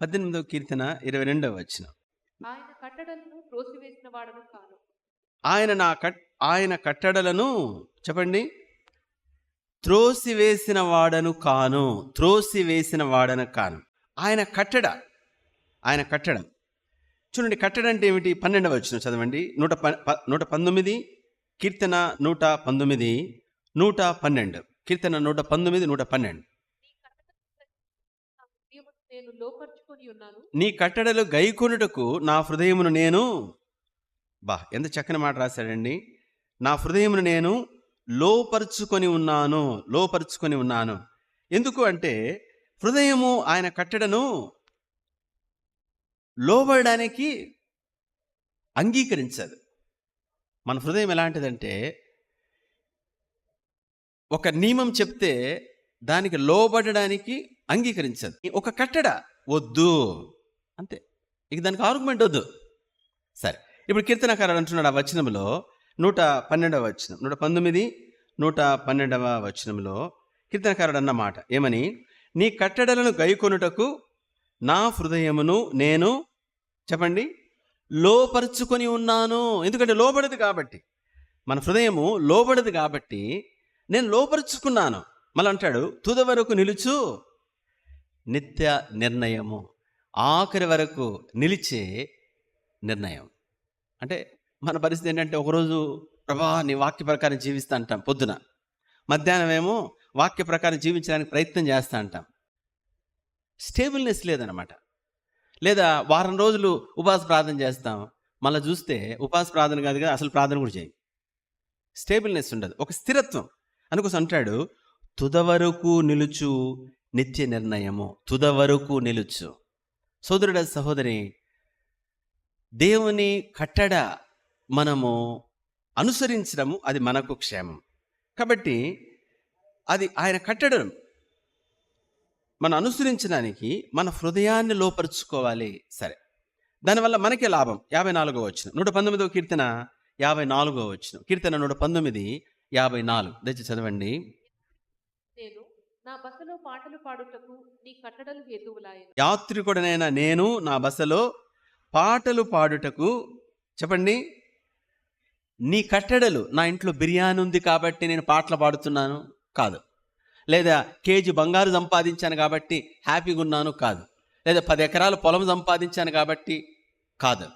పద్దెనిమిదవ కీర్తన ఇరవై రెండవ వచ్చిన ఆయన కట్టడలను త్రోసివేసిన వాడను కాను. ఆయన నా కట్ ఆయన కట్టడలను చెప్పండి. త్రోసివేసిన వాడను కాను త్రోసివేసిన వాడను కాను. ఆయన కట్టడ ఆయన కట్టడం. చూడండి కట్టడం అంటే ఏమిటి? పన్నెండవ వచ్చిన చదవండి. నూట నూట పంతొమ్మిది కీర్తన నూట పంతొమ్మిది నూట పన్నెండు. కీర్తన నూట పంతొమ్మిది నూట పన్నెండు నీ కట్టడలను నా హృదయమును నేను లోపరుచుకొని ఉన్నాను. నీ కట్టడలు గైకొనుటకు నా హృదయమును నేను బా ఎంత చక్కని మాట రాశాడండి. నా హృదయమును నేను లోపరుచుకొని ఉన్నాను లోపరుచుకొని ఉన్నాను. ఎందుకు అంటే హృదయము ఆయన కట్టడను లోబడడానికి అంగీకరించదు. మన హృదయం ఎలాంటిదంటే ఒక నియమం చెప్తే దానికి లోబడడానికి అంగీకరించదు. ఒక కట్టడ వద్దు. అంతే. ఇక దానికి ఆర్గ్యుమెంట్ వద్దు. సరే. ఇప్పుడు కీర్తనకారుడు అంటున్నాడు ఆ వచనంలో నూట పన్నెండవ వచనం నూట పంతొమ్మిది నూట పన్నెండవ వచనంలో కీర్తనకారుడు అన్న మాట ఏమని? నీ కట్టడలను గైకొనుటకు నా హృదయమును నేను చెప్పండి? లోపరుచుకొని ఉన్నాను. ఎందుకంటే లోబడదు కాబట్టి. మన హృదయము లోబడదు కాబట్టి నేను లోపరుచుకున్నాను. మళ్ళీ అంటాడు తుద వరకు నిలుచు నిత్య నిర్ణయము. ఆఖరి వరకు నిలిచే నిర్ణయం. అంటే మన పరిస్థితి ఏంటంటే ఒకరోజు ప్రభా నీ వాక్య ప్రకారం జీవిస్తా అంటాం పొద్దున. మధ్యాహ్నం ఏమో వాక్య ప్రకారం జీవించడానికి ప్రయత్నం చేస్తా అంటాం. స్టేబుల్నెస్ లేదనమాట. లేదా వారం రోజులు ఉపాస ప్రార్థన చేస్తాం. మళ్ళీ చూస్తే ఉపాస ప్రార్థన కాదు కదా అసలు ప్రార్థన కూడా చేయం. స్టేబుల్నెస్ ఉండదు. ఒక స్థిరత్వం. అందుకోసం అంటాడు తుదవరకు నిలుచు నిత్య నిర్ణయము తుద వరకు నిలుచు. సోదరుడ సహోదరి దేవుని కట్టడ మనము అనుసరించడము అది మనకు క్షేమం. కాబట్టి అది ఆయన కట్టడం మనం అనుసరించడానికి మన హృదయాన్ని లోపరుచుకోవాలి సరే. దానివల్ల మనకే లాభం. యాభై నాలుగో వచ్చిన నూట పంతొమ్మిదవ కీర్తన యాభై నాలుగో వచ్చిన కీర్తన నూట పంతొమ్మిది యాభై నాలుగు. దయచేసి చదవండి. నా బసలో పాటలు పాడుటకు నీ కట్టడలు హేతువులాయను. యాత్రికుడనైన నేను నా బసలో పాటలు పాడుటకు చెప్పండి నీ కట్టడలు నా ఇంట్లో బిర్యానీ ఉంది కాబట్టి నేను పాటలు పాడుతున్నాను కాదు. లేదా కేజీ బంగారు సంపాదించాను కాబట్టి హ్యాపీగా ఉన్నాను కాదు. లేదా పది ఎకరాలు పొలం సంపాదించాను కాబట్టి కాదు.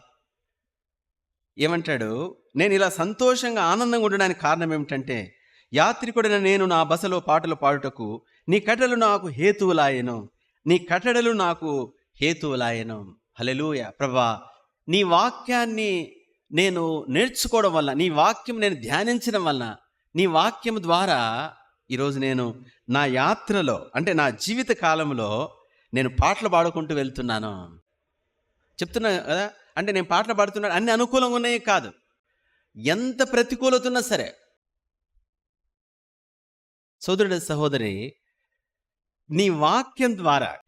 ఏమంటాడు? నేను ఇలా సంతోషంగా ఆనందంగా ఉండడానికి కారణం ఏమిటంటే యాత్రికుడైన నేను నా బసలో పాటలు పాడుటకు నీ కట్టెలు నాకు హేతువులాయను. నీ కట్టడలు నాకు హేతువులాయను. హలెలూయ ప్రభా నీ వాక్యాన్ని నేను నేర్చుకోవడం వల్ల నీ వాక్యం నేను ధ్యానించడం వలన నీ వాక్యం ద్వారా ఈరోజు నేను నా యాత్రలో అంటే నా జీవిత కాలంలో నేను పాటలు పాడుకుంటూ వెళ్తున్నాను. చెప్తున్నా కదా? అంటే నేను పాటలు పాడుతున్నాను. అన్ని అనుకూలంగా ఉన్నాయి కాదు. ఎంత ప్రతికూలత ఉన్నా సరే సోదరుడు సహోదరి నీ వాక్యం ద్వారా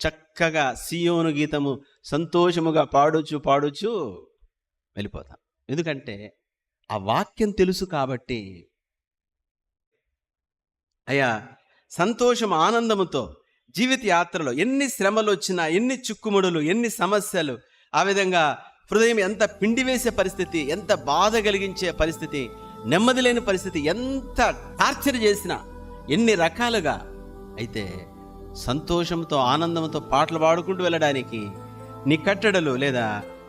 చక్కగా సియోను గీతము సంతోషముగా పాడుచు పాడుచు వెళ్ళిపోతాం. ఎందుకంటే ఆ వాక్యం తెలుసు కాబట్టి అయ్యా సంతోషం ఆనందముతో జీవిత యాత్రలో ఎన్ని శ్రమలు వచ్చినా ఎన్ని చిక్కుముడులు ఎన్ని సమస్యలు ఆ విధంగా హృదయం ఎంత పిండి వేసే పరిస్థితి ఎంత బాధ కలిగించే పరిస్థితి నెమ్మది లేని పరిస్థితి ఎంత టార్చర్ చేసినా ఎన్ని రకాలుగా అయితే సంతోషంతో ఆనందంతో పాటలు పాడుకుంటూ వెళ్ళడానికి నీ కట్టడలు లేదా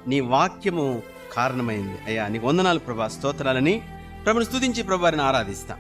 నీ వాక్యము కారణమైంది. అయ్యా నీకు వందనాలు ప్రభా స్తోత్రాలని ప్రభుని స్తుతించి ప్రభాని ఆరాధిస్తాం.